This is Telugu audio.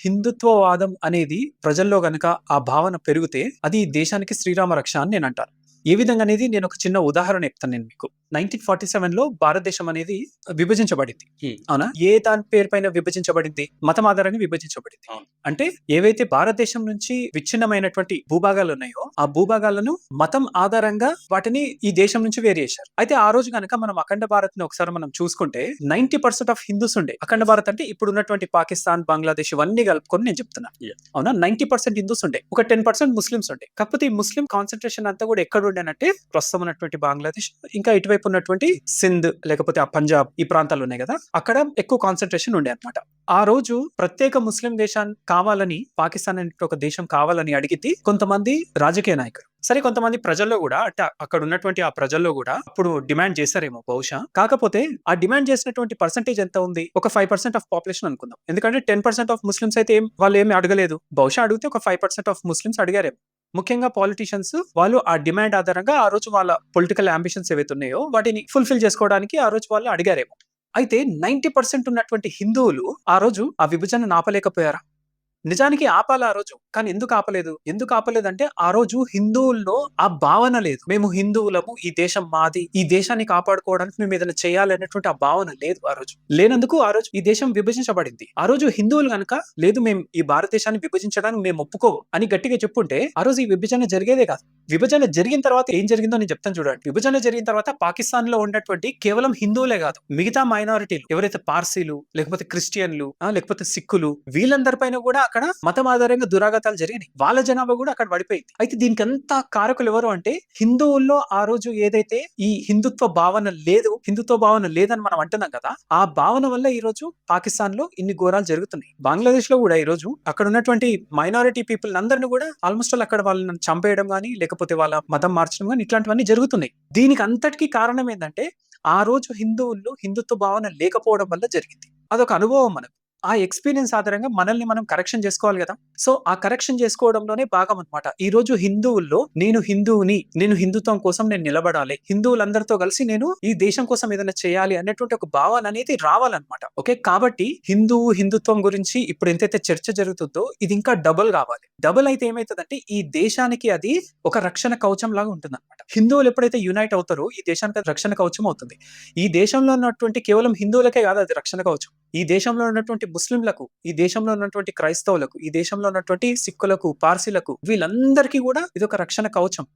హిందుత్వవాదం అనేది ప్రజల్లో గనక ఆ భావన పెరిగితే అది ఈ దేశానికి శ్రీరామ రక్ష అని నేను అంటాను ఏ విధంగా అనేది నేను ఒక చిన్న ఉదాహరణ చెప్తాను నేను మీకు. నైన్టీన్ ఫార్టీ సెవెన్లో భారతదేశం అనేది విభజించబడింది. అవునా? ఏ దాని పేరు పైన విభజించబడింది? మతం ఆధారంగా విభజించబడింది. అంటే ఏవైతే భారతదేశం నుంచి విచ్ఛిన్నమైనటువంటి భూభాగాలు ఉన్నాయో ఆ భూభాగాలను మతం ఆధారంగా వాటిని ఈ దేశం నుంచి వేరు చేశారు. అయితే ఆ రోజు కనుక మనం అఖండ భారత్ని ఒకసారి మనం చూసుకుంటే నైన్టీ పర్సెంట్ ఆఫ్ హిందూస్ ఉండే. అఖండ భారత్ అంటే ఇప్పుడు ఉన్నటువంటి పాకిస్తాన్ బంగ్లాదేశ్ ఇవన్నీ కలుపుకొని నేను చెప్తున్నా. అవునా? నైన్టీ పర్సెంట్ హిందూస్ ఉండే. ఒక టెన్ పర్సెంట్ ముస్లిమ్స్ ఉండే. కాకపోతే ఈ ముస్లిం కాన్సన్ట్రేషన్ అంతా కూడా ఎక్కడ ఉండేనంటే ప్రస్తుతం ఉన్నటువంటి బంగ్లాదేశ్ ఇంకా ఇటువైపు ఉన్నటువంటి సింధ్ లేకపోతే ఆ పంజాబ్ ఈ ప్రాంతాలు ఉన్నాయి కదా అక్కడ ఎక్కువ కాన్సన్ట్రేషన్ ఉండే అన్నమాట. ఆ రోజు ప్రత్యేక ముస్లిం దేశాన్ని కావాలని పాకిస్తాన్ అనే ఒక దేశం కావాలని అడిగితే కొంతమంది రాజకీయ నాయకులు. సరే కొంతమంది ప్రజల్లో కూడా అంటే అక్కడ ఉన్నటువంటి ఆ ప్రజల్లో కూడా అప్పుడు డిమాండ్ చేశారేమో బహుశా. కాకపోతే ఆ డిమాండ్ చేసినటువంటి పర్సంటేజ్ ఎంత ఉంది? ఒక ఫైవ్ పర్సెంట్ ఆఫ్ పాపులేషన్ అనుకుందాం. ఎందుకంటే టెన్ పర్సెంట్ ఆఫ్ ముస్లిమ్స్ అయితే ఏం వాళ్ళు ఏమి అడగలేదు. బహుశా అడిగితే ఒక ఫైవ్ పర్సెంట్ ఆఫ్ ముస్లిమ్స్ అడిగారేమో. ముఖ్యంగా పాలిటీషియన్స్ వాళ్ళు ఆ డిమాండ్ ఆధారంగా ఆ రోజు వాళ్ళ పొలిటికల్ అంబిషన్స్ ఏవైతే ఉన్నాయో వాటిని ఫుల్ఫిల్ చేసుకోవడానికి ఆ రోజు వాళ్ళు అడిగారేమో. అయితే నైన్టీ పర్సెంట్ ఉన్నటువంటి హిందువులు ఆ రోజు ఆ విభజన నాపలేకపోయారా? నిజానికి ఆపాలి ఆ రోజు కానీ ఎందుకు ఆపలేదు? ఎందుకు ఆపలేదు అంటే ఆ రోజు హిందువుల్లో ఆ భావన లేదు. మేము హిందువులము ఈ దేశం మాది ఈ దేశాన్ని కాపాడుకోవడానికి మేము ఏదైనా చేయాలనేటువంటి ఆ భావన లేదు ఆ రోజు. లేనందుకు ఆ రోజు ఈ దేశం విభజించబడింది. ఆ రోజు హిందువులు గనక లేదు మేము ఈ భారతదేశాన్ని విభజించడానికి మేము ఒప్పుకోము అని గట్టిగా చెప్పుంటే ఆ రోజు ఈ విభజన జరిగేదే కాదు. విభజన జరిగిన తర్వాత ఏం జరిగిందో నేను చెప్తాను చూడండి. విభజన జరిగిన తర్వాత పాకిస్తాన్లో ఉన్నటువంటి కేవలం హిందువులే కాదు మిగతా మైనారిటీలు ఎవరైతే పార్సీలు లేకపోతే క్రిస్టియన్లు లేకపోతే సిక్కులు వీళ్ళందరిపైన కూడా అక్కడ మతం ఆధారంగా దురాఘాతాలు జరిగినాయి. వాళ్ళ జనాభా కూడా అక్కడ పడిపోయింది. అయితే దీనికి అంతా కారకులు ఎవరు అంటే హిందువుల్లో ఆ రోజు ఏదైతే ఈ హిందుత్వ భావన లేదు హిందుత్వ భావన లేదని మనం అంటున్నాం కదా ఆ భావన వల్ల ఈ రోజు పాకిస్తాన్లో ఇన్ని ఘోరాలు జరుగుతున్నాయి. బంగ్లాదేశ్లో కూడా ఈ రోజు అక్కడ ఉన్నటువంటి మైనారిటీ పీపుల్ అందరిని కూడా ఆల్మోస్ట్ అక్కడ వాళ్ళని చంపేయడం కానీ లేకపోతే వాళ్ళ మతం మార్చడం కానీ ఇట్లాంటివన్నీ జరుగుతున్నాయి. దీనికి అంతటికీ కారణం ఏంటంటే ఆ రోజు హిందువుల్లో హిందుత్వ భావన లేకపోవడం వల్ల జరిగింది. అదొక అనుభవం మనకు. ఆ ఎక్స్పీరియన్స్ ఆధారంగా మనల్ని మనం కరెక్షన్ చేసుకోవాలి కదా. సో ఆ కరెక్షన్ చేసుకోవడంలోనే భాగం అనమాట ఈ రోజు హిందువుల్లో నేను హిందువుని నేను హిందుత్వం కోసం నేను నిలబడాలి హిందువులందరితో కలిసి నేను ఈ దేశం కోసం ఏదైనా చేయాలి అనేటువంటి ఒక భావన అనేది రావాలన్నమాట. ఓకే? కాబట్టి హిందువు హిందుత్వం గురించి ఇప్పుడు ఎంతైతే చర్చ జరుగుతుందో ఇది ఇంకా డబుల్ కావాలి. డబుల్ అయితే ఏమైతుందంటే ఈ దేశానికి అది ఒక రక్షణ కవచం లాగా ఉంటుంది అనమాట హిందువులు ఎప్పుడైతే యునైట్ అవుతారో ఈ దేశానికి అది రక్షణ కవచం అవుతుంది. ఈ దేశంలో ఉన్నటువంటి కేవలం హిందువులకే కాదు అది రక్షణ కవచం. ఈ దేశంలో ఉన్నటువంటి ముస్లింలకు ఈ దేశంలో ఉన్నటువంటి క్రైస్తవులకు ఈ దేశంలో ఉన్నటువంటి సిక్కులకు పార్సీలకు వీళ్ళందరికీ కూడా ఇది ఒక రక్షణ కవచం.